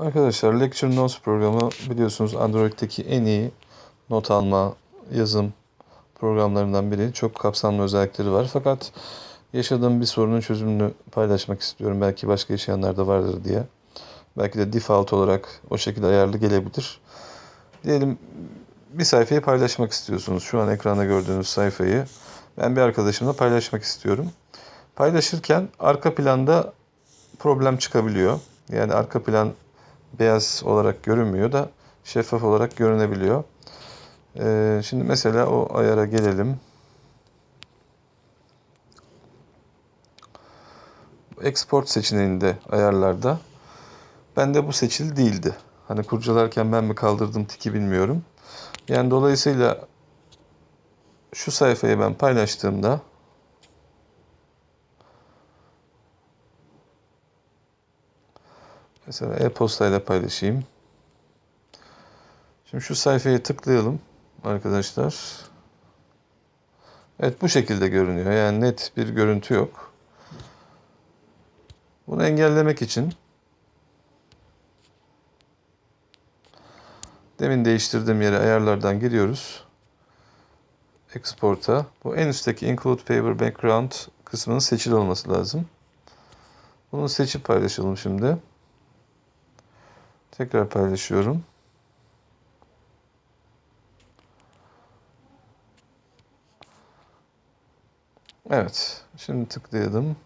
Arkadaşlar Lecture Notes programı biliyorsunuz Android'deki en iyi not alma, yazım programlarından biri. Çok kapsamlı özellikleri var. Fakat yaşadığım bir sorunun çözümünü paylaşmak istiyorum. Belki başka yaşayanlar da vardır diye. Belki de default olarak o şekilde ayarlı gelebilir. Diyelim bir sayfayı paylaşmak istiyorsunuz. Şu an ekranda gördüğünüz sayfayı ben bir arkadaşımla paylaşmak istiyorum. Paylaşırken arka planda problem çıkabiliyor. Yani arka plan beyaz olarak görünmüyor da şeffaf olarak görünebiliyor. Ee, şimdi mesela o ayara gelelim. Export seçeneğinde ayarlarda bende bu seçili değildi. Hani kurcalarken ben mi kaldırdım tiki bilmiyorum. Yani dolayısıyla şu sayfayı ben paylaştığımda Mesela e-posta ile paylaşayım. Şimdi şu sayfaya tıklayalım arkadaşlar. Evet bu şekilde görünüyor. Yani net bir görüntü yok. Bunu engellemek için demin değiştirdiğim yere ayarlardan giriyoruz. Export'a. Bu en üstteki Include Paper Background kısmının seçili olması lazım. Bunu seçip paylaşalım şimdi. Tekrar paylaşıyorum. Evet. Şimdi tıklayalım.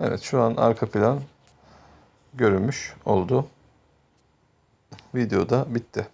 Evet şu an arka plan görünmüş oldu. Video da bitti.